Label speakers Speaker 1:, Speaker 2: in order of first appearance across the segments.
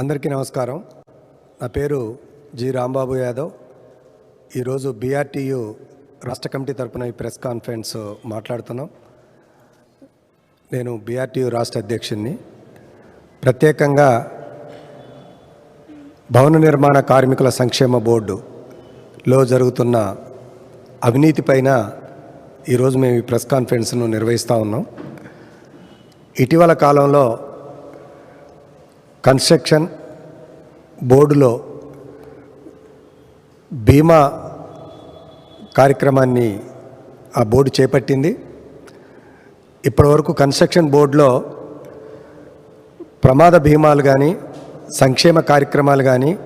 Speaker 1: అందరికీ నమస్కారం. నా పేరు జి రాంబాబు యాదవ్. ఈరోజు బీఆర్టీయు రాష్ట్ర కమిటీ తరపున ఈ ప్రెస్ కాన్ఫరెన్స్ మాట్లాడుతున్నాం. నేను బీఆర్టీయు రాష్ట్ర అధ్యక్షుడిని ప్రత్యేకంగా భవన నిర్మాణ కార్మికుల సంక్షేమ బోర్డులో జరుగుతున్న అవినీతి పైన ఈరోజు మేము ఈ ప్రెస్ కాన్ఫరెన్స్ను నిర్వహిస్తూ ఉన్నాం. ఇటీవల కాలంలో కన్స్ట్రక్షన్ బోర్డులో బీమా కార్యక్రమాన్ని ఆ బోర్డు చేపట్టింది. ఇప్పటివరకు కన్స్ట్రక్షన్ బోర్డులో ప్రమాద బీమాలు కానీ సంక్షేమ కార్యక్రమాలు కానీ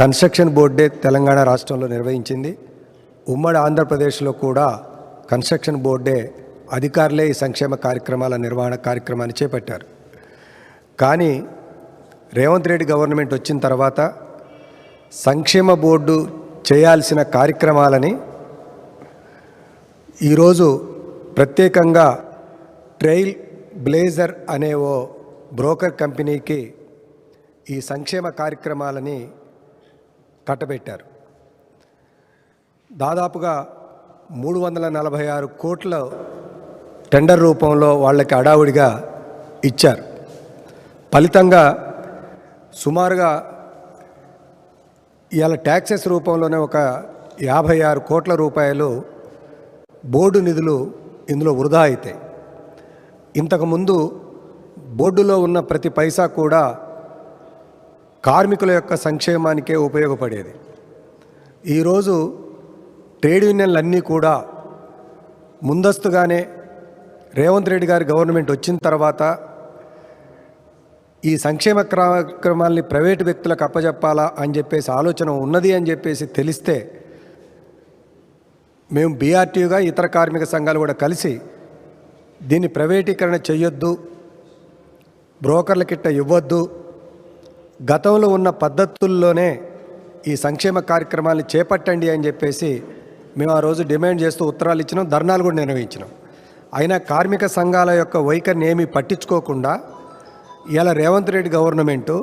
Speaker 1: కన్స్ట్రక్షన్ బోర్డే తెలంగాణ రాష్ట్రంలో నిర్వహించింది. ఉమ్మడి ఆంధ్రప్రదేశ్లో కూడా కన్స్ట్రక్షన్ బోర్డే అధికారులే ఈ సంక్షేమ కార్యక్రమాల నిర్వహణ కార్యక్రమాన్ని చేపట్టారు. కానీ రేవంత్ రెడ్డి గవర్నమెంట్ వచ్చిన తర్వాత సంక్షేమ బోర్డు చేయాల్సిన కార్యక్రమాలని ఈరోజు ప్రత్యేకంగా ట్రైల్ బ్లేజర్ అనే ఓ బ్రోకర్ కంపెనీకి ఈ సంక్షేమ కార్యక్రమాలని కట్టబెట్టారు. దాదాపుగా మూడు వందల నలభై ఆరు కోట్ల టెండర్ రూపంలో వాళ్ళకి అడావుడిగా ఇచ్చారు. ఫలితంగా సుమారుగా ఇవాళ ట్యాక్సెస్ రూపంలోనే ఒక యాభై ఆరు కోట్ల రూపాయలు బోర్డు నిధులు ఇందులో వృధా అవుతాయి ఇంతకుముందు బోర్డులో ఉన్న ప్రతి పైసా కూడా కార్మికుల యొక్క సంక్షేమానికే ఉపయోగపడేది. ఈరోజు ట్రేడ్ యూనియన్లు అన్నీ కూడా ముందస్తుగానే రేవంత్ రెడ్డి గారి గవర్నమెంట్ వచ్చిన తర్వాత ఈ సంక్షేమ కార్యక్రమాల్ని ప్రైవేటు వ్యక్తులకు అప్పజెప్పాలా అని చెప్పేసి ఆలోచన ఉన్నది అని చెప్పేసి తెలిస్తే మేము బీఆర్టీయుగా ఇతర కార్మిక సంఘాలు కూడా కలిసి దీన్ని ప్రైవేటీకరణ చేయొద్దు బ్రోకర్ల కిట్ట ఇవ్వద్దు. గతంలో ఉన్న పద్ధతుల్లోనే ఈ సంక్షేమ కార్యక్రమాన్ని చేపట్టండి అని చెప్పేసి మేము ఆ రోజు డిమాండ్ చేస్తూ ఉత్తరాలు ఇచ్చినాం ధర్నాలు కూడా నిర్వహించినాం. అయినా కార్మిక సంఘాల యొక్క వైఖరిని ఏమీ పట్టించుకోకుండా ఇలా రేవంత్ రెడ్డి గవర్నమెంటు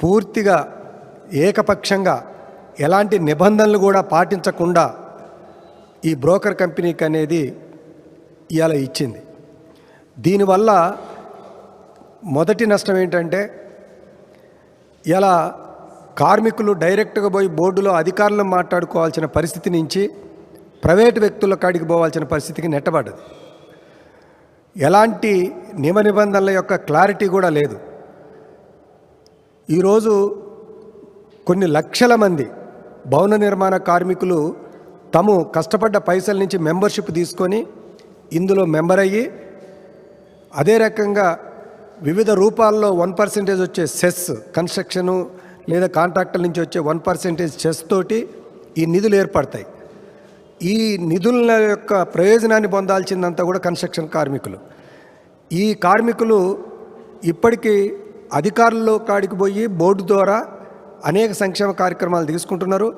Speaker 1: పూర్తిగా ఏకపక్షంగా ఎలాంటి నిబంధనలు కూడా పాటించకుండా ఈ బ్రోకర్ కంపెనీకి అనేది ఇవాళ ఇచ్చింది. దీనివల్ల మొదటి నష్టం ఏంటంటే ఇలా కార్మికులు డైరెక్ట్గా పోయి బోర్డులో అధికారులను మాట్లాడుకోవాల్సిన పరిస్థితి నుంచి ప్రైవేటు వ్యక్తుల కాడికి పోవాల్సిన పరిస్థితికి నెట్టబడ్డది. ఎలాంటి నియమ నిబంధనల యొక్క క్లారిటీ కూడా లేదు. ఈరోజు కొన్ని లక్షల మంది భవన నిర్మాణ కార్మికులు తాము కష్టపడ్డ పైసల నుంచి మెంబర్షిప్ తీసుకొని ఇందులో మెంబర్ అయ్యి అదే రకంగా వివిధ రూపాల్లో వన్ పర్సెంటేజ్ వచ్చే సెస్ కన్స్ట్రక్షను లేదా కాంట్రాక్టర్ నుంచి వచ్చే వన్ పర్సెంటేజ్ సెస్ తోటి ఈ నిధులు ఏర్పడతాయి. ఈ నిధుల యొక్క ప్రయోజనాన్ని పొందాల్సిందంతా కూడా కన్స్ట్రక్షన్ కార్మికులు. ఈ కార్మికులు ఇప్పటికీ అధికారుల్లో కాడికి పోయి బోర్డు ద్వారా అనేక సంక్షేమ కార్యక్రమాలు తీసుకుంటున్నారు.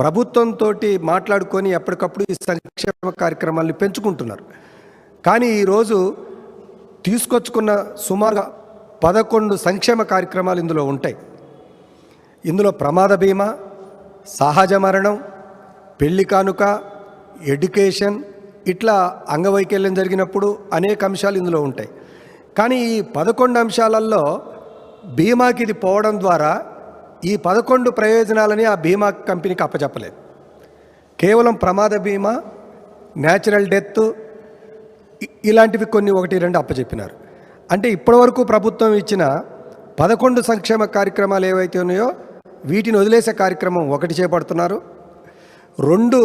Speaker 1: ప్రభుత్వంతో మాట్లాడుకొని ఎప్పటికప్పుడు ఈ సంక్షేమ కార్యక్రమాలను పెంచుకుంటున్నారు. కానీ ఈరోజు తీసుకొచ్చుకున్న సుమారుగా పదకొండు సంక్షేమ కార్యక్రమాలు ఇందులో ఉంటాయి. ఇందులో ప్రమాద బీమా సహజ మరణం పెళ్ళి కానుక ఎడ్యుకేషన్ ఇట్లా అంగవైకల్యం జరిగినప్పుడు అనేక అంశాలు ఇందులో ఉంటాయి. కానీ ఈ పదకొండు అంశాలలో బీమాకి ఇది పోవడం ద్వారా ఈ పదకొండు ప్రయోజనాలని ఆ బీమా కంపెనీకి అప్పచెప్పలేదు కేవలం ప్రమాద బీమా న్యాచురల్ డెత్ ఇలాంటివి కొన్ని ఒకటి రెండు అప్పచెప్పినారు అంటే ఇప్పటివరకు ప్రభుత్వం ఇచ్చిన పదకొండు సంక్షేమ కార్యక్రమాలు ఏవైతే ఉన్నాయో వీటిని వదిలేసే కార్యక్రమం ఒకటి చేపడుతున్నారు. రెండు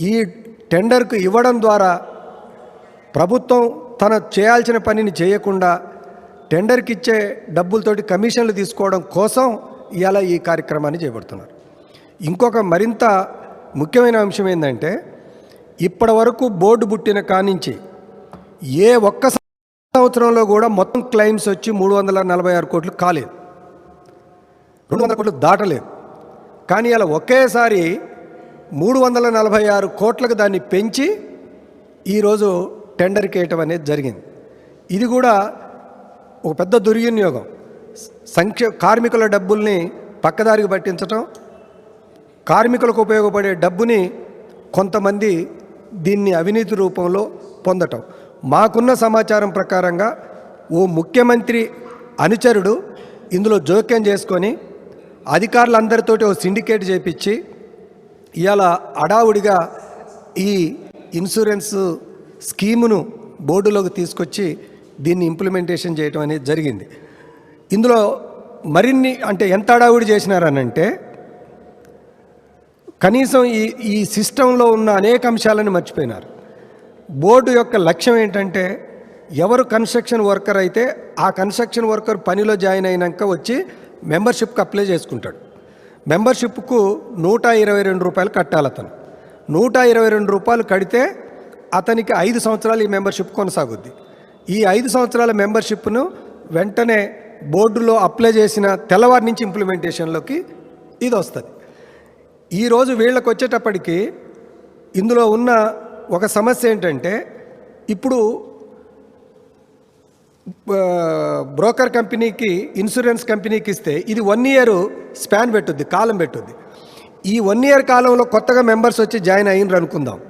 Speaker 1: ఈ టెండర్కు ఇవ్వడం ద్వారా ప్రభుత్వం తన చేయాల్సిన పనిని చేయకుండా టెండర్కి ఇచ్చే డబ్బులతోటి కమిషన్లు తీసుకోవడం కోసం ఇలా ఈ కార్యక్రమాన్ని చేపడుతున్నారు. ఇంకొక మరింత ముఖ్యమైన అంశం ఏంటంటే ఇప్పటి వరకు బోర్డు పుట్టిన కానించి ఏ ఒక్క సంవత్సరంలో కూడా మొత్తం క్లెయిమ్స్ వచ్చి మూడు వందల నలభై ఆరు కోట్లు కాలేదు. రెండు వందల కోట్లు దాటలేదు. కానీ అలా ఒకేసారి మూడు వందల నలభై ఆరు కోట్లకు దాన్ని పెంచి ఈరోజు టెండర్కి వేయటం అనేది జరిగింది. ఇది కూడా ఒక పెద్ద దుర్వినియోగం. సంక్షే కార్మికుల డబ్బుల్ని పక్కదారికి పట్టించటం కార్మికులకు ఉపయోగపడే డబ్బుని కొంతమంది దీన్ని అవినీతి రూపంలో పొందటం. మాకున్న సమాచారం ప్రకారంగా ఓ ముఖ్యమంత్రి అనుచరుడు ఇందులో జోక్యం చేసుకొని అధికారులందరితోటి ఓ సిండికేట్ చేపించి ఇవాళ అడావుడిగా ఈ ఇన్సూరెన్స్ స్కీమును బోర్డులోకి తీసుకొచ్చి దీన్ని ఇంప్లిమెంటేషన్ చేయడం అనేది జరిగింది. ఇందులో మరిన్ని అంటే ఎంత అడావుడి చేసినారనంటే కనీసం ఈ ఈ సిస్టంలో ఉన్న అనేక అంశాలను మర్చిపోయినారు. బోర్డు యొక్క లక్ష్యం ఏంటంటే ఎవరు కన్స్ట్రక్షన్ వర్కర్ అయితే ఆ కన్స్ట్రక్షన్ వర్కర్ పనిలో జాయిన్ అయినాక వచ్చి మెంబర్షిప్కి అప్లై చేసుకుంటాడు. మెంబర్షిప్కు నూట ఇరవై రెండు రూపాయలు కట్టాలి అతను. నూట ఇరవై రెండు రూపాయలు కడితే అతనికి ఐదు సంవత్సరాలు ఈ మెంబర్షిప్ కొనసాగుద్ది. ఈ ఐదు సంవత్సరాల మెంబర్షిప్ను వెంటనే బోర్డులో అప్లై చేసిన తెల్లవారి నుంచి ఇంప్లిమెంటేషన్లోకి ఇది వస్తుంది ఈరోజు వీళ్ళకి వచ్చేటప్పటికి ఇందులో ఉన్న ఒక సమస్య ఏంటంటే ఇప్పుడు బ్రోకర్ కంపెనీకి ఇన్సూరెన్స్ కంపెనీకి ఇస్తే ఇది వన్ ఇయర్ స్పాన్ పెట్టుద్ది కాలం పెట్టుద్ది. ఈ వన్ ఇయర్ కాలంలో కొత్తగా మెంబర్స్ వచ్చి జాయిన్ అయ్యిండ్రు అనుకుందాం.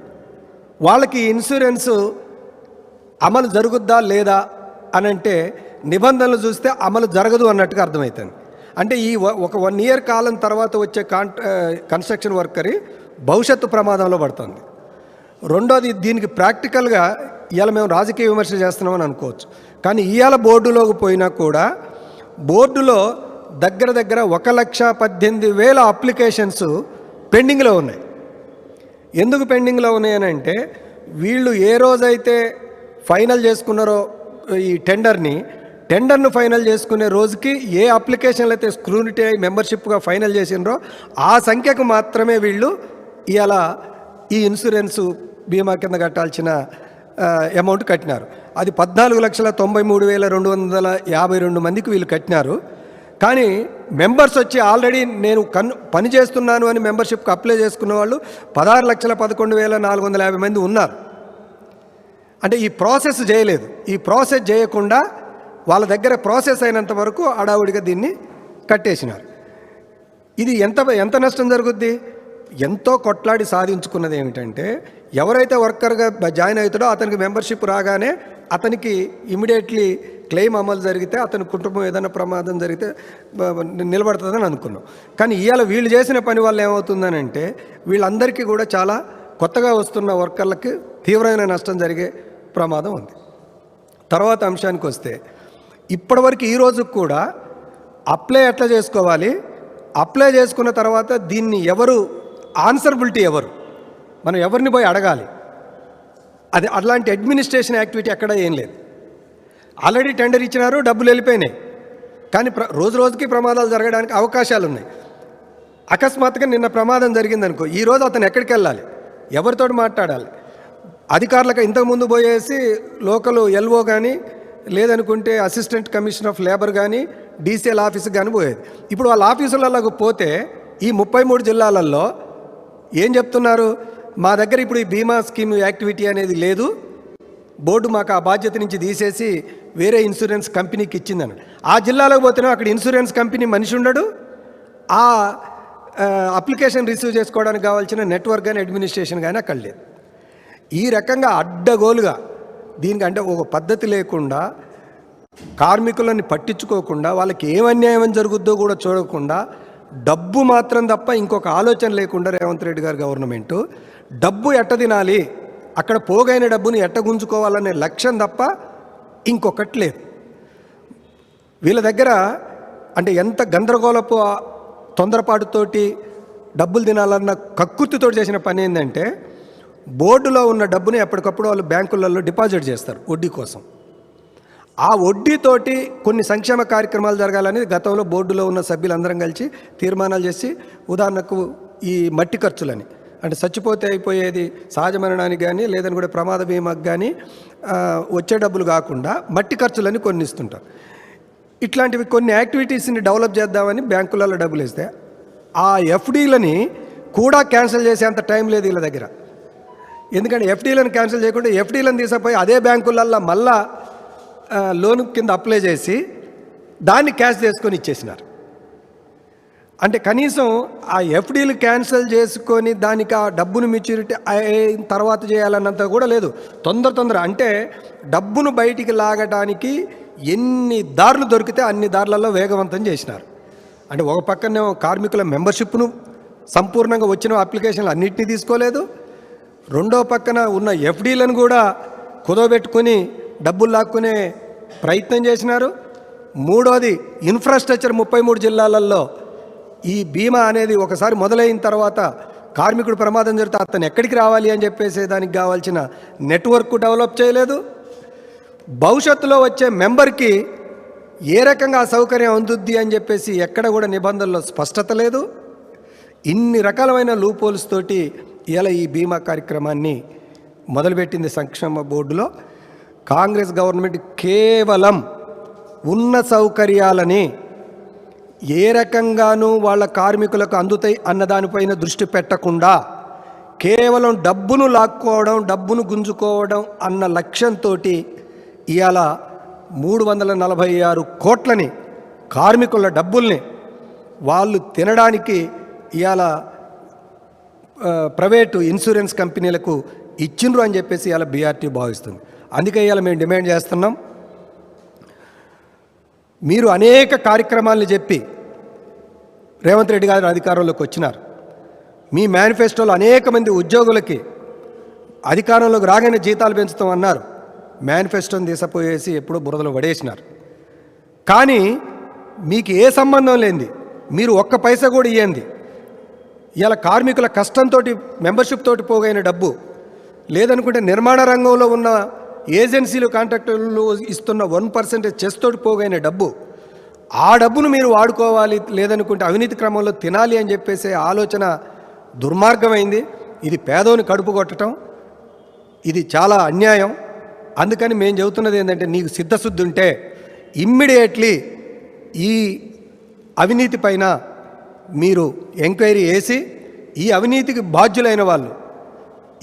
Speaker 1: వాళ్ళకి ఇన్సూరెన్స్ అమలు జరుగుద్దా లేదా అని అంటే నిబంధనలు చూస్తే అమలు జరగదు అన్నట్టుగా అర్థమవుతుంది. అంటే ఈ వ- ఒక వన్ ఇయర్ కాలం తర్వాత వచ్చే కాంట్ కన్స్ట్రక్షన్ వర్కర్ భవిష్యత్తు ప్రమాదంలో పడుతుంది. రెండోది దీనికి ప్రాక్టికల్గా ఇలా మేము రాజకీయ విమర్శ చేస్తున్నామని అనుకోవచ్చు. కానీ ఇవాళ బోర్డులోకి పోయినా కూడా బోర్డులో దగ్గర దగ్గర ఒక లక్ష పద్దెనిమిది వేల అప్లికేషన్స్ పెండింగ్లో ఉన్నాయి. ఎందుకు పెండింగ్లో ఉన్నాయనంటే వీళ్ళు ఏ రోజైతే ఫైనల్ చేసుకున్నారో ఈ టెండర్ని టెండర్ను ఫైనల్ చేసుకునే రోజుకి ఏ అప్లికేషన్లు అయితే స్క్రూనిటీ అయి మెంబర్షిప్గా ఫైనల్ చేసినరో ఆ సంఖ్యకు మాత్రమే వీళ్ళు ఇలా ఈ ఇన్సూరెన్స్ బీమా కింద కట్టాల్సిన అమౌంట్ కట్టినారు. అది పద్నాలుగు లక్షల తొంభై మూడు వేల రెండు వందల యాభై రెండు మందికి వీళ్ళు కట్టినారు. కానీ మెంబర్స్ వచ్చి ఆల్రెడీ నేను కన్ పని చేస్తున్నాను అని మెంబర్షిప్కి అప్లై చేసుకున్న వాళ్ళు పదహారు లక్షల పదకొండు వేల నాలుగు వందల యాభై మంది ఉన్నారు. అంటే ఈ ప్రాసెస్ చేయలేదు. ఈ ప్రాసెస్ చేయకుండా వాళ్ళ దగ్గర ప్రాసెస్ అయినంత వరకు అడావుడిగా దీన్ని కట్టేసినారు. ఇది ఎంత ఎంత నష్టం జరుగుద్ది? ఎంతో కొట్లాడి సాధించుకున్నది ఏమిటంటే ఎవరైతే వర్కర్గా జాయిన్ అవుతాడో అతనికి మెంబర్షిప్ రాగానే అతనికి ఇమీడియట్లీ క్లెయిమ్ అమలు జరిగితే అతని కుటుంబం ఏదైనా ప్రమాదం జరిగితే నిలబడుతుందని అనుకున్నాం. కానీ ఇవాళ వీళ్ళు చేసిన పని వల్ల ఏమవుతుందనంటే వీళ్ళందరికీ కూడా చాలా కొత్తగా వస్తున్న వర్కర్లకి తీవ్రమైన నష్టం జరిగే ప్రమాదం ఉంది. తర్వాత అంశానికి వస్తే ఇప్పటివరకు ఈ రోజుకు కూడా అప్లై ఎట్లా చేసుకోవాలి? అప్లై చేసుకున్న తర్వాత దీన్ని ఎవరు ఆన్సర్బిలిటీ ఎవరు? మనం ఎవరిని పోయి అడగాలి? అది అట్లాంటి అడ్మినిస్ట్రేషన్ యాక్టివిటీ ఎక్కడ ఏం లేదు. ఆల్రెడీ టెండర్ ఇచ్చినారు డబ్బులు వెళ్ళిపోయినాయి. కానీ ప్ర రోజు రోజుకి ప్రమాదాలు జరగడానికి అవకాశాలు ఉన్నాయి అకస్మాత్తుగా నిన్న ప్రమాదం జరిగిందనుకో ఈరోజు అతను ఎక్కడికి వెళ్ళాలి? ఎవరితోటి మాట్లాడాలి? అధికారులకు ఇంతకుముందు పోయేసి లోకల్ ఎల్ఓ కానీ లేదనుకుంటే అసిస్టెంట్ కమిషనర్ ఆఫ్ లేబర్ కానీ డీసీఎల్ ఆఫీస్కి కానీ పోయేది. ఇప్పుడు వాళ్ళ ఆఫీసులలో పోతే ఈ ముప్పై మూడు జిల్లాలలో ఏం చెప్తున్నారు? మా దగ్గర ఇప్పుడు ఈ బీమా స్కీమ్ యాక్టివిటీ అనేది లేదు. బోర్డు మాకు ఆ బాధ్యత నుంచి తీసేసి వేరే ఇన్సూరెన్స్ కంపెనీకి ఇచ్చిందని. ఆ జిల్లాలోకి పోతేనే అక్కడ ఇన్సూరెన్స్ కంపెనీ మనిషి ఉండడు. ఆ అప్లికేషన్ రిసీవ్ చేసుకోవడానికి కావాల్సిన నెట్వర్క్ కానీ అడ్మినిస్ట్రేషన్ కానీ అక్కడ లేదు. ఈ రకంగా అడ్డగోలుగా దీనికి అంటే ఒక పద్ధతి లేకుండా కార్మికులని పట్టించుకోకుండా వాళ్ళకి ఏం అన్యాయం జరుగుద్దో కూడా చూడకుండా డబ్బు మాత్రం తప్ప ఇంకొక ఆలోచన లేకుండా రేవంత్ రెడ్డి గారి గవర్నమెంట్ డబ్బు ఎట్ట తినాలి? అక్కడ పోగైన డబ్బును ఎట్ట గుంజుకోవాలనే లక్ష్యం తప్ప ఇంకొకటి లేదు. వీళ్ళ దగ్గర అంటే ఎంత గందరగోళపు తొందరపాటుతోటి డబ్బులు తినాలన్న కక్కుర్తితో చేసిన పని ఏంటంటే బోర్డులో ఉన్న డబ్బుని ఎప్పటికప్పుడు వాళ్ళు బ్యాంకులలో డిపాజిట్ చేస్తారు వడ్డీ కోసం. ఆ వడ్డీతోటి కొన్ని సంక్షేమ కార్యక్రమాలు జరగాలని గతంలో బోర్డులో ఉన్న సభ్యులందరం కలిసి తీర్మానాలు చేసి ఉదాహరణకు ఈ మట్టి ఖర్చులని అంటే చచ్చిపోతే అయిపోయేది సహజ మరణానికి కానీ లేదని కూడా ప్రమాద బీమాకి కానీ వచ్చే డబ్బులు కాకుండా మట్టి ఖర్చులని కొన్ని ఇస్తుంటారు ఇట్లాంటివి కొన్ని యాక్టివిటీస్ని డెవలప్ చేద్దామని బ్యాంకులలో డబ్బులు ఇస్తే ఆ ఎఫ్డీలని కూడా క్యాన్సిల్ చేసేంత టైం లేదు వీళ్ళ దగ్గర. ఎందుకంటే ఎఫ్డీలను క్యాన్సిల్ చేయకుండా ఎఫ్డీలను తీసుకుపోయి అదే బ్యాంకులల్లో మళ్ళా లోన్ కింద అప్లై చేసి దాన్ని క్యాష్ చేసుకొని ఇచ్చేసినారు. అంటే కనీసం ఆ ఎఫ్డీలు క్యాన్సిల్ చేసుకొని దానికి ఆ డబ్బును మెచ్యూరిటీ అయిన తర్వాత చేయాలన్నంత కూడా లేదు. తొందర తొందర అంటే డబ్బును బయటికి లాగడానికి ఎన్ని దారులు దొరికితే అన్ని దారులలో వేగవంతం చేసినారు. అంటే ఒక పక్కనే కార్మికుల మెంబర్షిప్ను సంపూర్ణంగా వచ్చిన అప్లికేషన్లు అన్నింటినీ తీసుకోలేదు. రెండో పక్కన ఉన్న ఎఫ్డీలను కూడా కుదవబెట్టుకొని డబ్బులు లాక్కునే ప్రయత్నం చేసినారు. మూడోది ఇన్ఫ్రాస్ట్రక్చర్ ముప్పై మూడు జిల్లాలలో ఈ బీమా అనేది ఒకసారి మొదలైన తర్వాత కార్మికుడు ప్రమాదం జరిగితే అతను ఎక్కడికి రావాలి అని చెప్పేసి దానికి కావాల్సిన నెట్వర్క్ డెవలప్ చేయలేదు. భవిష్యత్తులో వచ్చే మెంబర్కి ఏ రకంగా సౌకర్యం అందుద్ది అని చెప్పేసి ఎక్కడ కూడా నిబంధనలో స్పష్టత లేదు. ఇన్ని రకాలమైన లూపోల్స్ తోటి ఇలా ఈ బీమా కార్యక్రమాన్ని మొదలుపెట్టింది సంక్షేమ బోర్డులో. కాంగ్రెస్ గవర్నమెంట్ కేవలం ఉన్న సౌకర్యాలని ఏ రకంగానూ వాళ్ళ కార్మికులకు అందుతాయి అన్న దానిపైన దృష్టి పెట్టకుండా కేవలం డబ్బును లాక్కోవడం డబ్బును గుంజుకోవడం అన్న లక్ష్యంతో ఇవాళ మూడు వందల నలభై ఆరు కోట్లని కార్మికుల డబ్బుల్ని వాళ్ళు తినడానికి ఇవాళ ప్రైవేటు ఇన్సూరెన్స్ కంపెనీలకు ఇచ్చిండ్రు అని చెప్పేసి ఇవాళ బీఆర్టీ భావిస్తుంది. అందుకే ఇవాళ మేము డిమాండ్ చేస్తున్నాం. మీరు అనేక కార్యక్రమాలను చెప్పి రేవంత్ రెడ్డి గారు అధికారంలోకి వచ్చినారు. మీ మేనిఫెస్టోలో అనేక మంది ఉద్యోగులకి అధికారంలోకి రాగానే జీతాలు పెంచుతాం అన్నారు. మేనిఫెస్టోని తీసపోయేసి ఎప్పుడో బురదలో పడేసినారు. కానీ మీకు ఏ సంబంధం లేనిది. మీరు ఒక్క పైసా కూడా ఇవ్వండి ఇలా కార్మికుల కష్టంతో మెంబర్షిప్ తోటి పోగైన డబ్బు లేదనుకుంటే నిర్మాణ రంగంలో ఉన్న ఏజెన్సీలు కాంట్రాక్టర్లు ఇస్తున్న వన్ పర్సెంటేజ్ చెస్ తోటి పోగైన డబ్బు ఆ డబ్బును మీరు వాడుకోవాలి లేదనుకుంటే అవినీతి క్రమంలో తినాలి అని చెప్పేసే ఆలోచన దుర్మార్గమైంది. ఇది పేదోని కడుపు కొట్టడం ఇది చాలా అన్యాయం. అందుకని మేము చెబుతున్నది ఏంటంటే నీకు సిద్ధశుద్ధి ఉంటే ఇమ్మీడియట్లీ ఈ అవినీతి పైన మీరు ఎంక్వైరీ వేసి ఈ అవినీతికి బాధ్యులైన వాళ్ళు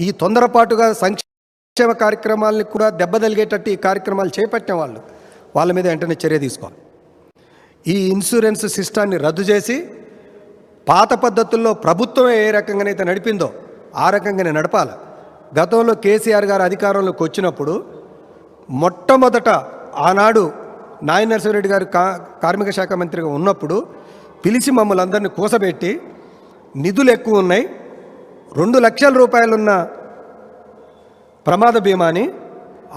Speaker 1: ఈ తొందరపాటుగా సంక్షేమ కార్యక్రమాలని కూడా దెబ్బతలిగేటట్టు ఈ కార్యక్రమాలు చేపట్టిన వాళ్ళు వాళ్ళ మీద వెంటనే చర్య తీసుకోవాలి. ఈ ఇన్సూరెన్స్ సిస్టాన్ని రద్దు చేసి పాత పద్ధతుల్లో ప్రభుత్వం ఏ రకంగానైతే నడిపిందో ఆ రకంగానే నడపాలి. గతంలో కేసీఆర్ గారు అధికారంలోకి వచ్చినప్పుడు మొట్టమొదట ఆనాడు నాయ నరసింహరెడ్డి గారు కా కార్మిక శాఖ మంత్రిగా ఉన్నప్పుడు పిలిచి మమ్మల్ని అందరినీ కూసబెట్టి నిధులు ఎక్కువ ఉన్నాయి. రెండు లక్షల రూపాయలున్న ప్రమాద బీమాని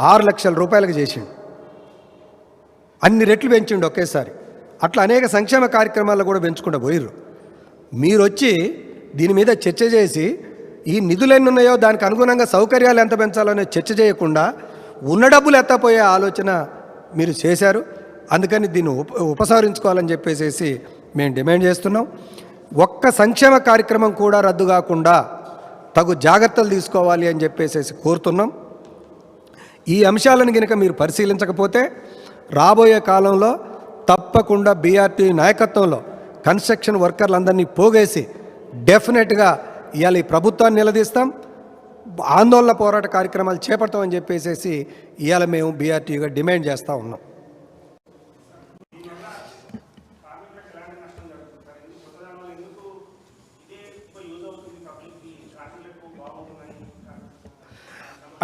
Speaker 1: ఆరు లక్షల రూపాయలకు చేసిండు. అన్ని రెట్లు పెంచిండు ఒకేసారి. అట్లా అనేక సంక్షేమ కార్యక్రమాలు కూడా పెంచుకుంటూ పోయిర్రు. మీరు వచ్చి దీని మీద చర్చ చేసి ఈ నిధులు ఎన్ని ఉన్నాయో దానికి అనుగుణంగా సౌకర్యాలు ఎంత పెంచాలనే చర్చ చేయకుండా ఉన్న డబ్బులు ఎత్తపోయే ఆలోచన మీరు చేశారు. అందుకని దీన్ని ఉప ఉపసంహరించుకోవాలని చెప్పేసి మేము డిమాండ్ చేస్తున్నాం. ఒక్క సంక్షేమ కార్యక్రమం కూడా రద్దు కాకుండా తగు జాగ్రత్తలు తీసుకోవాలి అని చెప్పేసి కోరుతున్నాం. ఈ అంశాలను కనుక మీరు పరిశీలించకపోతే రాబోయే కాలంలో తప్పకుండా బీఆర్టీ నాయకత్వంలో కన్స్ట్రక్షన్ వర్కర్లందరినీ పోగేసి డెఫినెట్గా ఇవాళ ఈ ప్రభుత్వాన్ని నిలదీస్తాం. ఆందోళన పోరాట కార్యక్రమాలు చేపడతామని చెప్పేసి ఇవాళ మేము బీఆర్టీగా డిమాండ్ చేస్తూ ఉన్నాం.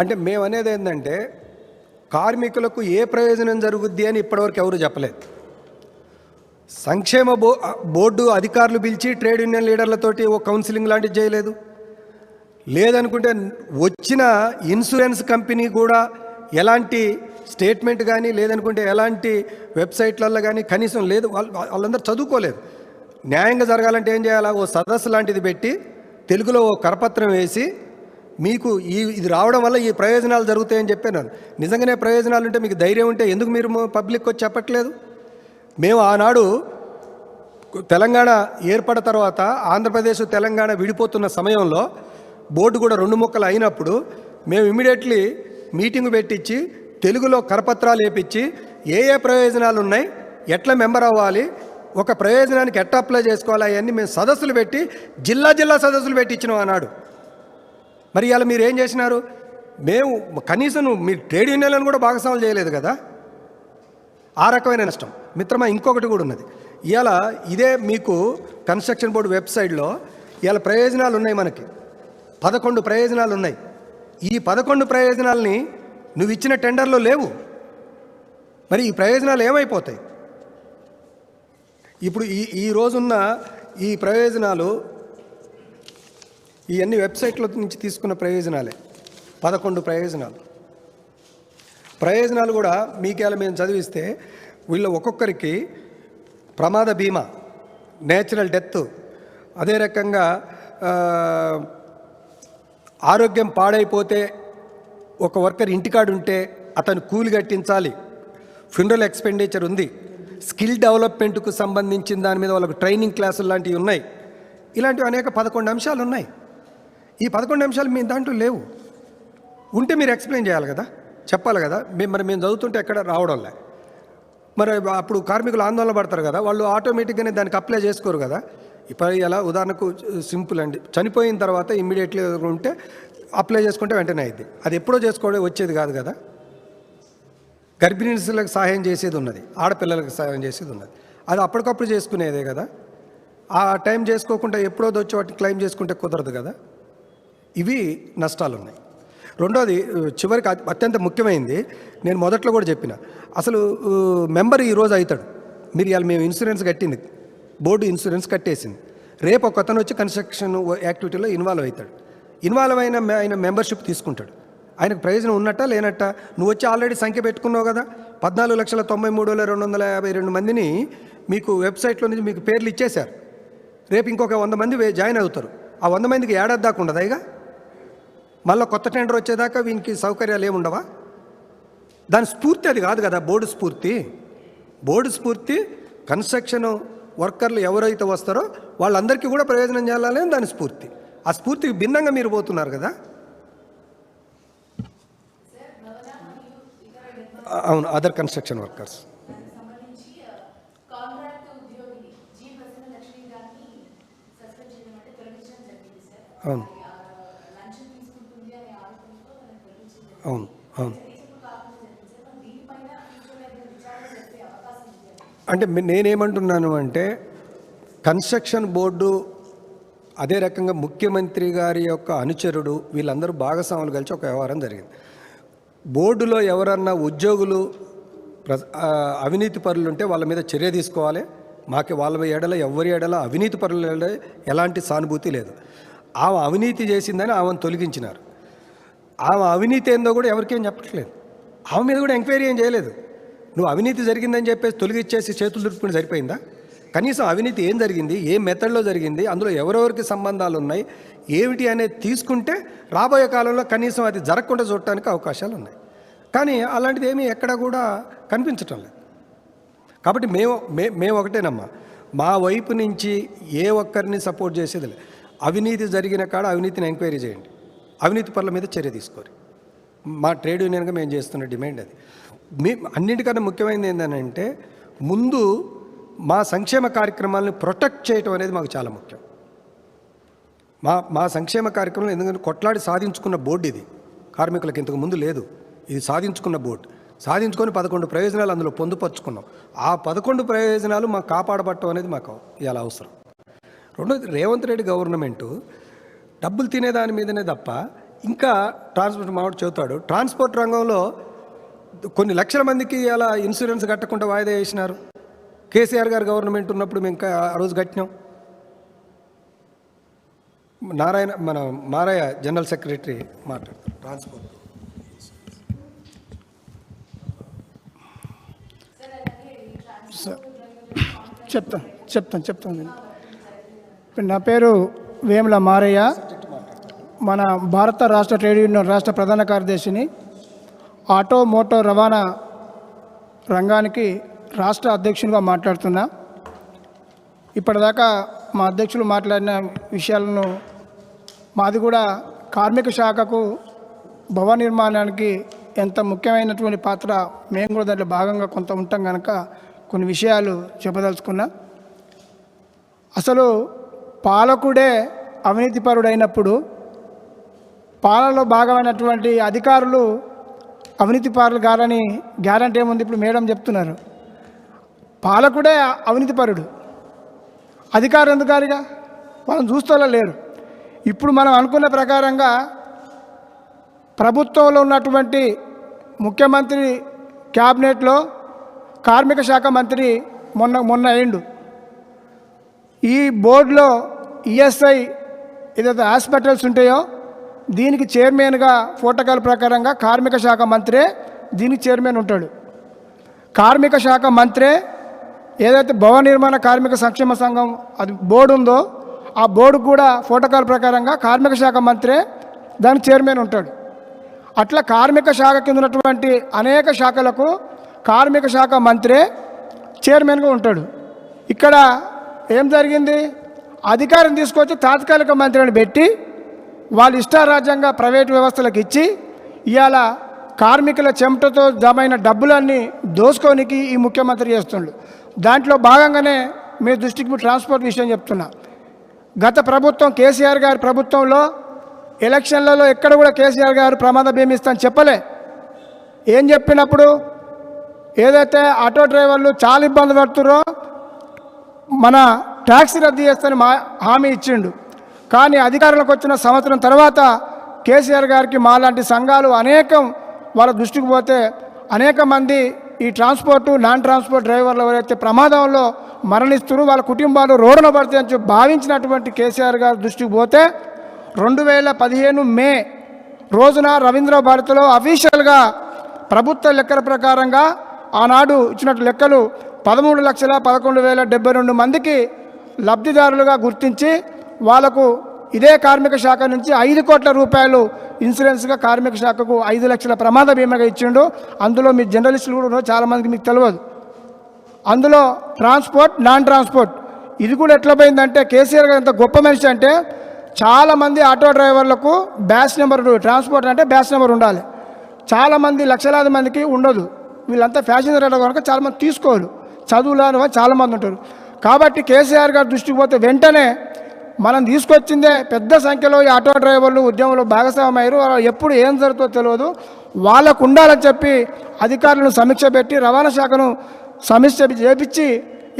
Speaker 1: అంటే మేము అనేది ఏంటంటే కార్మికులకు ఏ ప్రయోజనం జరుగుద్ది అని ఇప్పటివరకు ఎవరు చెప్పలేదు. సంక్షేమ బో బోర్డు అధికారులు పిలిచి ట్రేడ్ యూనియన్ లీడర్లతోటి ఓ కౌన్సిలింగ్ లాంటివి చేయలేదు. లేదనుకుంటే వచ్చిన ఇన్సూరెన్స్ కంపెనీ కూడా ఎలాంటి స్టేట్మెంట్ కానీ లేదనుకుంటే ఎలాంటి వెబ్సైట్లలో కానీ కనీసం లేదు వాళ్ళు వాళ్ళందరూ చదువుకోలేదు. న్యాయంగా జరగాలంటే ఏం చేయాలా? ఓ సదస్సు లాంటిది పెట్టి తెలుగులో ఓ కరపత్రం వేసి మీకు ఈ ఇది రావడం వల్ల ఈ ప్రయోజనాలు జరుగుతాయని చెప్పాను నిజంగానే ప్రయోజనాలు ఉంటే మీకు ధైర్యం ఉంటే ఎందుకు మీరు పబ్లిక్ వచ్చి చెప్పట్లేదు? మేము ఆనాడు తెలంగాణ ఏర్పడ తర్వాత ఆంధ్రప్రదేశ్ తెలంగాణ విడిపోతున్న సమయంలో బోర్డు కూడా రెండు ముక్కలు అయినప్పుడు మేము ఇమీడియట్లీ మీటింగ్ పెట్టించి తెలుగులో కరపత్రాలు వేపించి ఏ ఏ ప్రయోజనాలు ఉన్నాయి ఎట్లా మెంబర్ అవ్వాలి ఒక ప్రయోజనానికి ఎట్లా అప్లై చేసుకోవాలి అవన్నీ మేము సదస్సులు పెట్టి జిల్లా జిల్లా సదస్సులు పెట్టి ఇచ్చినాం ఆనాడు. మరి ఇలా మీరు ఏం చేసినారు? మేము కనీసం మీరు ట్రేడ్ యూనియన్లను కూడా భాగస్వాములు చేయలేదు కదా? ఆ రకమైన నష్టం. మిత్రమా ఇంకొకటి కూడా ఉన్నది. ఇవాళ ఇదే మీకు కన్స్ట్రక్షన్ బోర్డు వెబ్సైట్లో ఇవాళ ప్రయోజనాలు ఉన్నాయి మనకి. పదకొండు ప్రయోజనాలు ఉన్నాయి. ఈ పదకొండు ప్రయోజనాలని నువ్వు ఇచ్చిన టెండర్లో లేవు. మరి ఈ ప్రయోజనాలు ఏమైపోతాయి? ఇప్పుడు ఈ ఈ రోజున్న ఈ ఇవన్నీ వెబ్సైట్ల నుంచి తీసుకున్న ప్రయోజనాలే. పదకొండు ప్రయోజనాలు. ప్రయోజనాలు కూడా మీకేలా మేము చదివిస్తే వీళ్ళ ఒక్కొక్కరికి ప్రమాద బీమా నేచురల్ డెత్ అదే రకంగా ఆరోగ్యం పాడైపోతే ఒక వర్కర్ ఇంటికాడు ఉంటే అతను కూలి కట్టించాలి. ఫ్యూనరల్ ఎక్స్పెండిచర్ ఉంది. స్కిల్ డెవలప్మెంట్కు సంబంధించిన దాని మీద వాళ్ళకు ట్రైనింగ్ క్లాసులు లాంటివి ఉన్నాయి. ఇలాంటివి అనేక పదకొండు అంశాలు ఉన్నాయి ఈ పదకొండు అంశాలు మీ దాంట్లో లేవు. ఉంటే మీరు ఎక్స్ప్లెయిన్ చేయాలి కదా? చెప్పాలి కదా? మేము మరి మేము చదువుతుంటే ఎక్కడ రావడంలే మరి అప్పుడు కార్మికులు ఆందోళన పడతారు కదా? వాళ్ళు ఆటోమేటిక్గానే దానికి అప్లై చేసుకోరు కదా? ఇప్పుడు ఎలా? ఉదాహరణకు సింపుల్ అండి. చనిపోయిన తర్వాత ఇమ్మీడియట్లీ ఉంటే అప్లై చేసుకుంటే వెంటనే అయింది అది ఎప్పుడో చేసుకోవడం వచ్చేది కాదు కదా? గర్భిణీలకు సహాయం చేసేది ఉన్నది. ఆడపిల్లలకు సహాయం చేసేది ఉన్నది. అది అప్పటికప్పుడు చేసుకునేదే కదా? ఆ టైం చేసుకోకుండా ఎప్పుడో వచ్చి వాటిని క్లెయిమ్ చేసుకుంటే కుదరదు కదా? ఇవి నష్టాలు ఉన్నాయి రెండోది చివరికి అత్యంత ముఖ్యమైనది నేను మొదట్లో కూడా చెప్పిన. అసలు మెంబర్ ఈరోజు అవుతాడు మీరు ఇవాళ మేము ఇన్సూరెన్స్ కట్టింది. బోర్డు ఇన్సూరెన్స్ కట్టేసింది. రేపు ఒక అతను వచ్చి కన్స్ట్రక్షన్ యాక్టివిటీలో ఇన్వాల్వ్ అవుతాడు ఇన్వాల్వ్ అయిన ఆయన మెంబర్షిప్ తీసుకుంటాడు. ఆయనకు ప్రయోజనం ఉన్నట్టా లేనట్టా? నువ్వు వచ్చి ఆల్రెడీ సంఖ్య పెట్టుకున్నావు కదా? పద్నాలుగు లక్షల తొంభై మూడు వేల రెండు వందల యాభై రెండు మందిని మీకు వెబ్సైట్లో నుంచి మీకు పేర్లు ఇచ్చేశారు. రేపు ఇంకొక వంద మంది జాయిన్ అవుతారు. ఆ వంద మందికి ఏడాది దాకా ఉండదు ఇక? మళ్ళీ కొత్త టెండర్ వచ్చేదాకా వీనికి సౌకర్యాలు ఏముండవా దాని స్ఫూర్తి అది కాదు కదా బోర్డు స్ఫూర్తి. బోర్డు స్ఫూర్తి కన్స్ట్రక్షన్ వర్కర్లు ఎవరైతే వస్తారో వాళ్ళందరికీ కూడా ప్రయోజనం చేయాలని దాని స్ఫూర్తి. ఆ స్ఫూర్తికి భిన్నంగా మీరు పోతున్నారు కదా? అవును అదర్ కన్స్ట్రక్షన్ వర్కర్స్ అవును. అవును అవును. అంటే నేనేమంటున్నాను అంటే కన్స్ట్రక్షన్ బోర్డు అదే రకంగా ముఖ్యమంత్రి గారి యొక్క అనుచరుడు వీళ్ళందరూ భాగస్వాములు కలిసి ఒక వ్యవహారం జరిగింది. బోర్డులో ఎవరన్నా ఉద్యోగులు ప్ర అవినీతి పరులు ఉంటే వాళ్ళ మీద చర్య తీసుకోవాలి. మాకు వాళ్ళ ఏడల ఎవరి ఎడల అవినీతి పరుల ఎలాంటి సానుభూతి లేదు. ఆమె అవినీతి చేసిందని ఆమెను తొలగించినారు. ఆమె అవినీతి ఏందో కూడా ఎవరికేం చెప్పట్లేదు. ఆమె మీద కూడా ఎంక్వైరీ ఏం చేయలేదు. నువ్వు అవినీతి జరిగిందని చెప్పేసి తొలగిచ్చేసి చేతులు దులుపుకుని సరిపోయిందా? కనీసం అవినీతి ఏం జరిగింది? ఏ మెథడ్లో జరిగింది? అందులో ఎవరెవరికి సంబంధాలు ఉన్నాయి? ఏమిటి అనేది తీసుకుంటే రాబోయే కాలంలో కనీసం అది జరగకుండా చూడటానికి అవకాశాలు ఉన్నాయి. కానీ అలాంటిది ఏమీ ఎక్కడ కూడా కనిపించటం లేదు. కాబట్టి మేము మే మేము ఒకటేనమ్మా. మా వైపు నుంచి ఏ ఒక్కరిని సపోర్ట్ చేసేది లేదు. అవినీతి జరిగిన కాడ అవినీతిని ఎంక్వైరీ చేయండి. అవినీతి పనుల మీద చర్య తీసుకోరు. మా ట్రేడ్ యూనియన్గా మేము చేస్తున్న డిమాండ్ అది. మీ అన్నింటికన్నా ముఖ్యమైనది ఏంటంటే ముందు మా సంక్షేమ కార్యక్రమాలను ప్రొటెక్ట్ చేయటం అనేది మాకు చాలా ముఖ్యం. మా మా సంక్షేమ కార్యక్రమం ఎందుకంటే కొట్లాడి సాధించుకున్న బోర్డు ఇది. కార్మికులకు ఇంతకు ముందు లేదు. ఇది సాధించుకున్న బోర్డు. సాధించుకొని పదకొండు ప్రయోజనాలు అందులో పొందుపరుచుకున్నాం. ఆ పదకొండు ప్రయోజనాలు మాకు కాపాడబట్టం అనేది మాకు ఇవాళ అవసరం. రెండోది రేవంత్ రెడ్డి గవర్నమెంటు డబ్బులు తినేదాని మీదనే తప్ప ఇంకా ట్రాన్స్పోర్ట్ మావాడు చెబుతాడు. ట్రాన్స్పోర్ట్ రంగంలో కొన్ని లక్షల మందికి అలా ఇన్సూరెన్స్ కట్టకుండా వాయిదా వేసినారు. కేసీఆర్ గారు గవర్నమెంట్ ఉన్నప్పుడు మేము ఇంకా ఆ రోజు కట్టినాం. నారాయణ మన మారాయ జనరల్ సెక్రటరీ మాట్లాడతారు ట్రాన్స్పోర్ట్
Speaker 2: సార్ చెప్తాను చెప్తాను చెప్తాను ఇప్పుడు నా పేరు వేముల మారయ్య మన భారత రాష్ట్ర ట్రేడ్ యూనియన్ రాష్ట్ర ప్రధాన కార్యదర్శిని ఆటో మోటో రవాణా రంగానికి రాష్ట్ర అధ్యక్షునిగా మాట్లాడుతున్నా. ఇప్పటిదాకా మా అధ్యక్షులు మాట్లాడిన విషయాలను మాది కూడా కార్మిక శాఖకు భవన నిర్మాణానికి ఎంత ముఖ్యమైనటువంటి పాత్ర మేము కూడా దాంట్లో భాగంగా కొంత ఉంటాం కనుక కొన్ని విషయాలు చెప్పదలుచుకున్నా. అసలు పాలకుడే అవినీతిపరుడైనప్పుడు పాలలో భాగమైనటువంటి అధికారులు అవినీతిపరులు కాదని గ్యారంటీ ఏముంది ఇప్పుడు మేడం చెప్తున్నారు. పాలకుడే అవినీతిపరుడు. అధికారం ఎందుకారిగా వాళ్ళని చూస్తూనే లేరు. ఇప్పుడు మనం అనుకున్న ప్రకారంగా ప్రభుత్వంలో ఉన్నటువంటి ముఖ్యమంత్రి క్యాబినెట్లో కార్మిక శాఖ మంత్రి మొన్న మొన్న అయిండు. ఈ బోర్డులో ఈఎస్ఐ ఏదైతే హాస్పిటల్స్ ఉంటాయో దీనికి చైర్మన్గా ప్రోటోకాల్ ప్రకారంగా కార్మిక శాఖ మంత్రే దీనికి చైర్మన్ ఉంటాడు. కార్మిక శాఖ మంత్రే ఏదైతే భవన నిర్మాణ కార్మిక సంక్షేమ సంఘం అది బోర్డు ఉందో ఆ బోర్డు కూడా ప్రోటోకాల్ ప్రకారంగా కార్మిక శాఖ మంత్రే దానికి చైర్మన్ ఉంటాడు. అట్లా కార్మిక శాఖ కింద ఉన్నటువంటి అనేక శాఖలకు కార్మిక శాఖ మంత్రే చైర్మన్గా ఉంటాడు. ఇక్కడ ఏం జరిగింది? అధికారం తీసుకొచ్చి తాత్కాలిక మంత్రిని పెట్టి వాళ్ళ ఇష్టారాజ్యంగా ప్రైవేటు వ్యవస్థలకు ఇచ్చి ఇవాళ కార్మికుల చెమటతో జమైన డబ్బులన్నీ దోసుకోనికి ఈ ముఖ్యమంత్రి చేస్తుండు. దాంట్లో భాగంగానే మీ దృష్టికి ట్రాన్స్పోర్ట్ విషయం చెప్తున్నా. గత ప్రభుత్వం కేసీఆర్ గారి ప్రభుత్వంలో ఎలక్షన్లలో ఎక్కడ కూడా కేసీఆర్ గారు ప్రమాద భీమిస్తా అని చెప్పలే. ఏం చెప్పినప్పుడు? ఏదైతే ఆటో డ్రైవర్లు చాలా ఇబ్బంది పడుతున్నారో మన ట్యాక్సీ రద్దు చేస్తానని మా హామీ ఇచ్చిండు. కానీ అధికారంలోకి వచ్చిన సంవత్సరం తర్వాత కేసీఆర్ గారికి మాలాంటి సంఘాలు అనేకం వాళ్ళ దృష్టికి పోతే అనేక మంది ఈ ట్రాన్స్పోర్ట్ నాన్ ట్రాన్స్పోర్ట్ డ్రైవర్లు ఎవరైతే ప్రమాదంలో మరణిస్తున్నారు వాళ్ళ కుటుంబాలు రోడ్డున పడతాయని చెప్పి భావించినటువంటి కేసీఆర్ గారి దృష్టికి పోతే రెండు వేల పదిహేను మే రోజున రవీంద్ర భారతిలో అఫీషియల్గా ప్రభుత్వ లెక్కల ప్రకారంగా ఆనాడు ఇచ్చినట్టు లెక్కలు పదమూడు లక్షల పదకొండు వేల డెబ్బై రెండు మందికి లబ్ధిదారులుగా గుర్తించి వాళ్ళకు ఇదే కార్మిక శాఖ నుంచి ఐదు కోట్ల రూపాయలు ఇన్సూరెన్స్గా కార్మిక శాఖకు ఐదు లక్షల ప్రమాద బీమాగా ఇచ్చిండు. అందులో మీ జర్నలిస్టులు కూడా ఉన్నారు చాలామందికి మీకు తెలియదు. అందులో ట్రాన్స్పోర్ట్ నాన్ ట్రాన్స్పోర్ట్ ఇది కూడా ఎట్లా పోయిందంటే కేసీఆర్ గారు ఎంత గొప్ప మనిషి అంటే చాలామంది ఆటో డ్రైవర్లకు బ్యాచ్ నెంబర్ ట్రాన్స్పోర్ట్ అంటే బ్యాచ్ నెంబర్ ఉండాలి. చాలామంది లక్షలాది మందికి ఉండదు. వీళ్ళంతా ఫ్యాషన్ రేట్ కనుక చాలామంది తీసుకోరు. చదువులేని వాళ్ళు చాలామంది ఉంటారు. కాబట్టి కేసీఆర్ గారు దృష్టికి పోతే వెంటనే మనం తీసుకొచ్చిందే పెద్ద సంఖ్యలో ఈ ఆటో డ్రైవర్లు ఉద్యమంలో భాగస్వామయ్యారు వాళ్ళు ఎప్పుడు ఏం జరుగుతుందో తెలియదు. వాళ్ళకు ఉండాలని చెప్పి అధికారులను సమీక్ష పెట్టి రవాణా శాఖను సమీక్ష చేపించి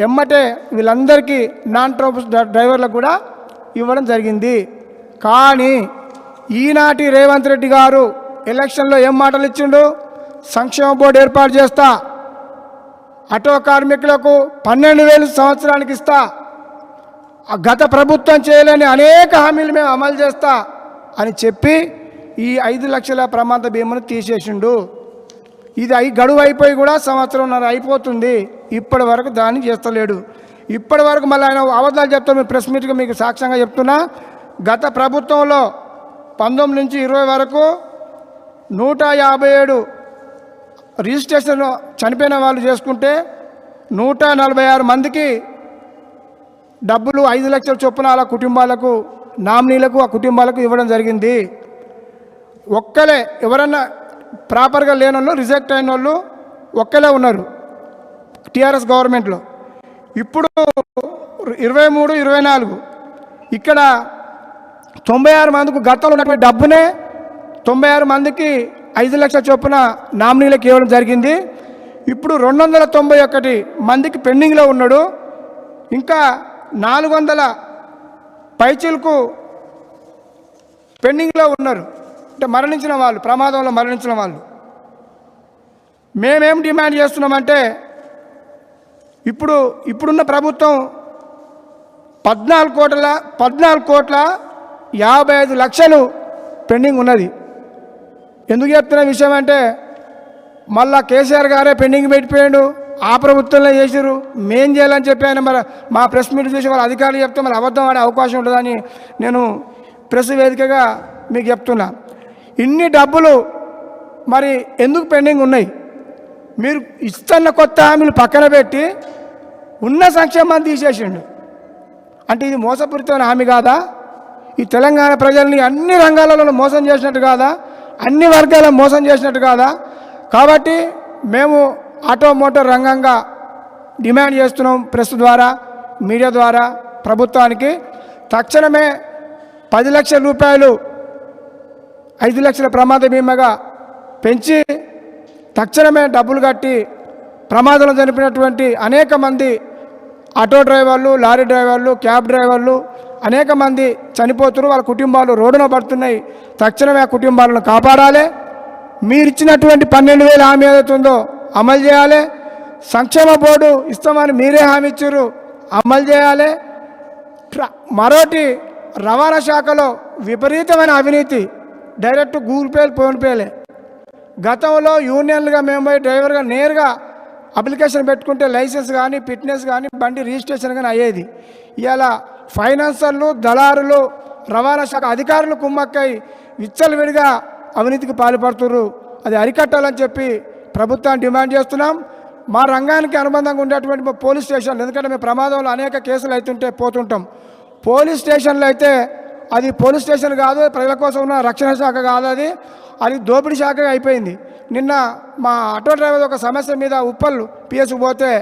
Speaker 2: ఎమ్మటే వీళ్ళందరికీ నాన్ ట్రాన్స్ డ్రైవర్లకు కూడా ఇవ్వడం జరిగింది. కానీ ఈనాటి రేవంత్ రెడ్డి గారు ఎలక్షన్లో ఏం మాటలు ఇచ్చిండు? సంక్షేమ బోర్డు ఏర్పాటు చేస్తా. ఆటో కార్మికులకు పన్నెండు వేలు సంవత్సరానికి ఇస్తా. ఆ గత ప్రభుత్వం చేయలేని అనేక హామీలు మేము అమలు చేస్తా అని చెప్పి ఈ ఐదు లక్షల ప్రమాద బీమాను తీసేసిండు. ఇది అయి గడువు అయిపోయి కూడా సంవత్సరంన్నర అయిపోతుంది. ఇప్పటి వరకు దాన్ని చేస్తలేడు. ఇప్పటి వరకు మళ్ళీ ఆయన అబద్ధాలు చెప్తాను మీరు ప్రెస్ మీట్గా మీకు సాక్ష్యంగా చెప్తున్నా. గత ప్రభుత్వంలో పంతొమ్మిది నుంచి ఇరవై వరకు నూట యాభై ఏడు రిజిస్ట్రేషన్ చనిపోయిన వాళ్ళు చేసుకుంటే నూట నలభై ఆరు మందికి డబ్బులు ఐదు లక్షల చొప్పున అలా కుటుంబాలకు నామినీలకు ఆ కుటుంబాలకు ఇవ్వడం జరిగింది. ఒక్కలే ఎవరన్నా ప్రాపర్గా లేని వాళ్ళు రిజెక్ట్ అయిన వాళ్ళు ఒక్కలే ఉన్నారు టీఆర్ఎస్ గవర్నమెంట్లో. ఇప్పుడు ఇరవై మూడు ఇరవై నాలుగు ఇక్కడ తొంభై ఆరు మందికి గతంలో ఉన్నటువంటి డబ్బునే తొంభై ఆరు మందికి ఐదు లక్షల చొప్పున నామినీలకు ఇవ్వడం జరిగింది. ఇప్పుడు రెండు వందల తొంభై ఒకటి మందికి పెండింగ్లో ఉన్నాడు. ఇంకా నాలుగు వందల పైచీలకు పెండింగ్లో ఉన్నారు. అంటే మరణించిన వాళ్ళు ప్రమాదంలో మరణించిన వాళ్ళు. మేమేం డిమాండ్ చేస్తున్నామంటే ఇప్పుడు ఇప్పుడున్న ప్రభుత్వం పద్నాలుగు కోట్ల పద్నాలుగు కోట్ల యాభై ఐదు లక్షలు పెండింగ్ ఉన్నది. ఎందుకు చెప్తున్న విషయం అంటే మళ్ళా కేసీఆర్ గారే పెండింగ్ పెట్టిపోయాడు ఆ ప్రభుత్వంలో చేసారు మేం చేయాలని చెప్పి ఆయన మరి మా ప్రెస్ మీట్ చూసి వాళ్ళ అధికారులు చెప్తే మరి అబద్ధం ఆడే అవకాశం ఉంటుందని నేను ప్రెస్ వేదికగా మీకు చెప్తున్నా. ఇన్ని డబ్బులు మరి ఎందుకు పెండింగ్ ఉన్నాయి? మీరు ఇస్తున్న కొత్త హామీలు పక్కన పెట్టి ఉన్న సంక్షేమాన్ని తీసేసిండు. అంటే ఇది మోసపూరితమైన హామీ కాదా? ఈ తెలంగాణ ప్రజల్ని అన్ని రంగాలలో మోసం చేసినట్టు కాదా? అన్ని వర్గాల మోసం చేసినట్టు కాదా? కాబట్టి మేము ఆటో మోటార్ రంగంగా డిమాండ్ చేస్తున్నాం ప్రెస్ ద్వారా మీడియా ద్వారా ప్రభుత్వానికి. తక్షణమే పది లక్షల రూపాయలు ఐదు లక్షల ప్రమాద బీమాగా పెంచి తక్షణమే డబ్బులు కట్టి ప్రమాదంలో చనిపోయినటువంటి అనేక మంది ఆటో డ్రైవర్లు లారీ డ్రైవర్లు క్యాబ్ డ్రైవర్లు అనేక మంది చనిపోతున్నారు. వాళ్ళ కుటుంబాలు రోడ్డున పడుతున్నాయి. తక్షణమే ఆ కుటుంబాలను కాపాడాలి. మీరు ఇచ్చినటువంటి పన్నెండు వేల హామీ ఏదైతుందో అమలు చేయాలి. సంక్షేమ బోర్డు ఇస్తామని మీరే హామీ ఇచ్చారు. అమలు చేయాలి. మరోటి రవాణా శాఖలో విపరీతమైన అవినీతి. డైరెక్ట్ గూగుల్ పేలు ఫోన్పేలే గతంలో యూనియన్లుగా మేము పోయి డ్రైవర్గా నేరుగా అప్లికేషన్ పెట్టుకుంటే లైసెన్స్ కానీ ఫిట్నెస్ కానీ బండి రిజిస్ట్రేషన్ కానీ అయ్యేది. ఇలా ఫైనాన్సర్లు దళారులు రవాణా శాఖ అధికారులు కుమ్మక్కై విచ్చలవిడిగా అవినీతికి పాల్పడుతున్నారు అది అరికట్టాలని చెప్పి ప్రభుత్వాన్ని డిమాండ్ చేస్తున్నాం. మా రంగానికి అనుబంధంగా ఉండేటువంటి మా పోలీస్ స్టేషన్లు ఎందుకంటే మేము ప్రమాదంలో అనేక కేసులు అవుతుంటే పోతుంటాం. పోలీస్ స్టేషన్లో అయితే అది పోలీస్ స్టేషన్ కాదు ప్రజల కోసం ఉన్న రక్షణ శాఖ కాదు అది. అది దోపిడీ శాఖగా అయిపోయింది. నిన్న మా ఆటో డ్రైవర్ ఒక సమస్య మీద ఉప్పల్ పిఎస్కి పోతే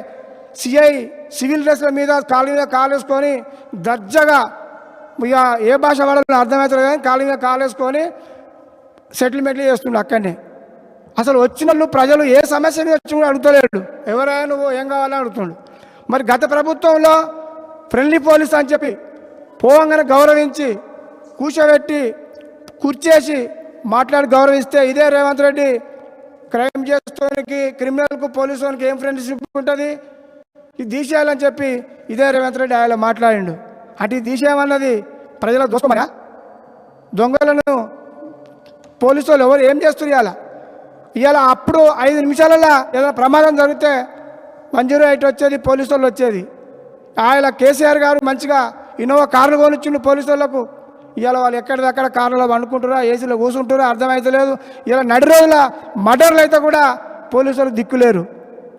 Speaker 2: సిఐ సివిల్ డ్రెస్ల మీద కాలు మీద కాలు వేసుకొని దర్జగా ఇక ఏ భాష వాడాలని అర్థమవుతుంది కానీ కాలు మీద కాలు వేసుకొని సెటిల్మెంట్లు చేస్తుండే అక్కడనే. అసలు వచ్చిన వాళ్ళు ప్రజలు ఏ సమస్య మీద వచ్చి కూడా అడుగుతలేడు. ఎవరైనా నువ్వు ఏం కావాలని అడుగుతుండు. మరి గత ప్రభుత్వంలో ఫ్రెండ్లీ పోలీస్ అని చెప్పి పోవంగానే గౌరవించి కూర్చోబెట్టి కుర్చేసి మాట్లాడి గౌరవిస్తే ఇదే రేవంత్ రెడ్డి క్రైమ్ చేస్తోనికి క్రిమినల్కు పోలీసు వానికి ఏం ఫ్రెండ్షిప్ ఉంటుంది? ఇది తీసేయాలని చెప్పి ఇదే రేవంత్ రెడ్డి ఆయన మాట్లాడిండు. అటు తీసేయమన్నది ప్రజల దోషమనా? దొంగలను పోలీసు వాళ్ళు ఎవరు ఏం చేస్తున్నారు ఇవాళ ఇవాళ అప్పుడు ఐదు నిమిషాలలో ఏదైనా ప్రమాదం జరిగితే వన్ జీరో ఎయిట్ వచ్చేది పోలీసు వాళ్ళు వచ్చేది. ఆయన కేసీఆర్ గారు మంచిగా ఇన్నోవా కార్లు కొనిచ్చిండు పోలీసు వాళ్ళకు. ఇవాళ వాళ్ళు ఎక్కడిదక్కడ కార్లలో వండుకుంటారా ఏసీలో కూర్చుంటారా అర్థమైతలేదు. ఇలా నడి రోజుల మర్డర్లు అయితే కూడా పోలీసులు దిక్కులేరు.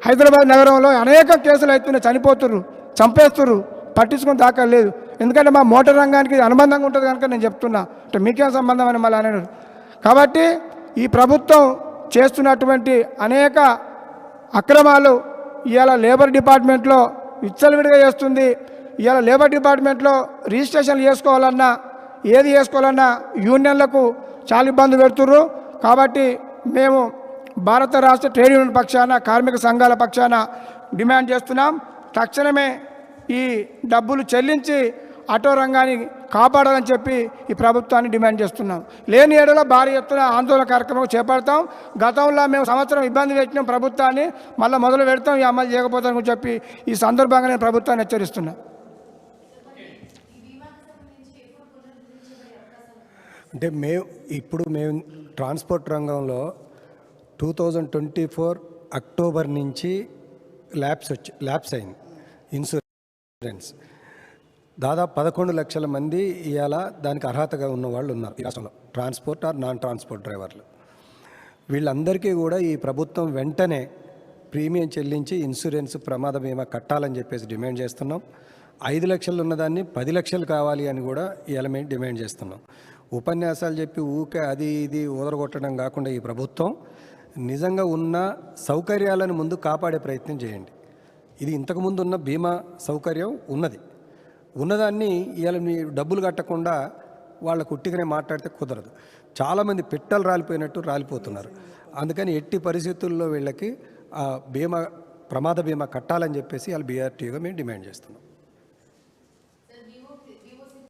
Speaker 2: హైదరాబాద్ నగరంలో అనేక కేసులు అవుతున్నాయి చనిపోతుర్రు చంపేస్తుర్రు పట్టించుకుని దాకా లేదు. ఎందుకంటే మా మోటార్ రంగానికి అనుబంధంగా ఉంటుంది కనుక నేను చెప్తున్నా. అంటే మీకేం సంబంధం అని మళ్ళీ అన్నాడు కాబట్టి ఈ ప్రభుత్వం చేస్తున్నటువంటి అనేక అక్రమాలు ఇవాళ లేబర్ డిపార్ట్మెంట్లో విచ్చలవిడిగా చేస్తుంది. ఇవాళ లేబర్ డిపార్ట్మెంట్లో రిజిస్ట్రేషన్లు చేసుకోవాలన్నా ఏది చేసుకోవాలన్నా యూనియన్లకు చాలా ఇబ్బంది పెడుతుర్రు. కాబట్టి మేము భారత రాష్ట్ర ట్రేడ్ యూనియన్ పక్షాన కార్మిక సంఘాల పక్షాన డిమాండ్ చేస్తున్నాం. తక్షణమే ఈ డబ్బులు చెల్లించి ఆటో రంగాన్ని కాపాడాలని చెప్పి ఈ ప్రభుత్వాన్ని డిమాండ్ చేస్తున్నాం. లేని ఏడలో భారీ ఎత్తున ఆందోళన కార్యక్రమం చేపడతాం. గతంలో మేము సంవత్సరం ఇబ్బంది పెట్టినాం ప్రభుత్వాన్ని. మళ్ళీ మొదలు పెడతాం. ఈ అమలు చేయకపోతామని చెప్పి ఈ సందర్భంగా నేను ప్రభుత్వాన్ని హెచ్చరిస్తున్నా.
Speaker 1: అంటే మేము ఇప్పుడు మేము ట్రాన్స్పోర్ట్ రంగంలో two thousand twenty four October నుంచి ల్యాబ్స్ వచ్చి ల్యాబ్స్ అయింది. ఇన్సూరెన్స్ దాదాపు పదకొండు లక్షల మంది ఇవాళ దానికి అర్హతగా ఉన్న వాళ్ళు ఉన్నారు ఈ రాష్ట్రంలో. ట్రాన్స్పోర్ట్ ఆర్ నాన్ ట్రాన్స్పోర్ట్ డ్రైవర్లు. వీళ్ళందరికీ కూడా ఈ ప్రభుత్వం వెంటనే ప్రీమియం చెల్లించి ఇన్సూరెన్స్ ప్రమాద బీమా కట్టాలని చెప్పేసి డిమాండ్ చేస్తున్నాం. ఐదు లక్షలు ఉన్నదాన్ని పది లక్షలు కావాలి అని కూడా ఇవాళ మేము డిమాండ్ చేస్తున్నాం. ఉపన్యాసాలు చెప్పి ఊకే అది ఇది ఊదరగొట్టడం కాకుండా ఈ ప్రభుత్వం నిజంగా ఉన్న సౌకర్యాలను ముందు కాపాడే ప్రయత్నం చేయండి. ఇది ఇంతకుముందు ఉన్న బీమా సౌకర్యం ఉన్నది. ఉన్నదాన్ని ఇవాళ మీ డబ్బులు కట్టకుండా వాళ్ళ కుట్టిగానే మాట్లాడితే కుదరదు. చాలామంది పిట్టలు రాలిపోయినట్టు రాలిపోతున్నారు. అందుకని ఎట్టి పరిస్థితుల్లో వీళ్ళకి ఆ బీమా ప్రమాద బీమా కట్టాలని చెప్పేసి వాళ్ళు బీఆర్టీగా మేము డిమాండ్ చేస్తున్నాం.